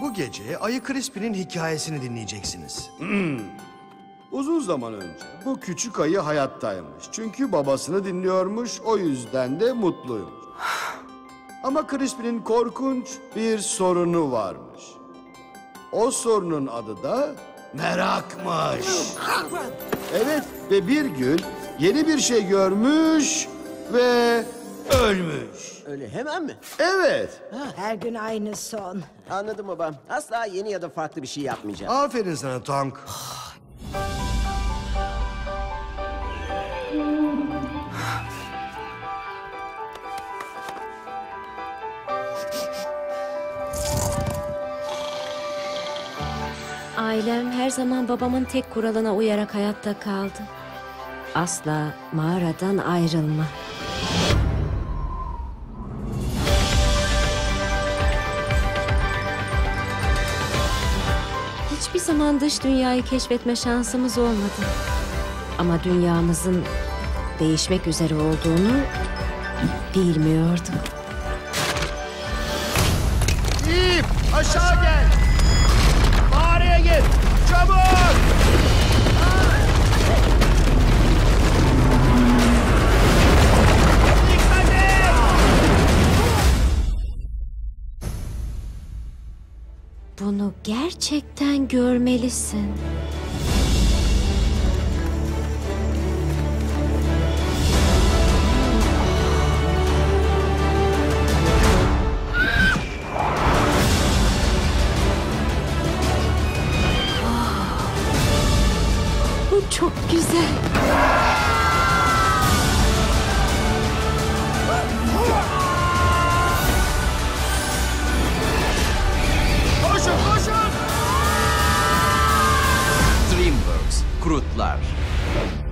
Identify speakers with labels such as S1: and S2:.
S1: Bu gece Ayı Crispy'nin hikayesini dinleyeceksiniz.
S2: Uzun zaman önce bu küçük ayı hayattaymış. Çünkü babasını dinliyormuş, o yüzden de mutluymuş. Ama Crispy'nin korkunç bir sorunu varmış. O sorunun adı da merakmış. Evet ve bir gün yeni bir şey görmüş ve ölmüş.
S3: Öyle hemen mi?
S2: Evet.
S4: Her gün aynı son.
S3: Anladım baba. Asla yeni ya da farklı bir şey yapmayacağım.
S1: Aferin sana Tonk.
S5: Ailem her zaman babamın tek kuralına uyarak hayatta kaldı. Asla mağaradan ayrılma. Hiçbir zaman dış dünyayı keşfetme şansımız olmadı. Ama dünyamızın değişmek üzere olduğunu bilmiyorduk.
S2: İp aşağı gel. Mağaraya git. Çabuk.
S5: Bunu gerçekten görmelisin. Bu çok güzel.
S6: patlar.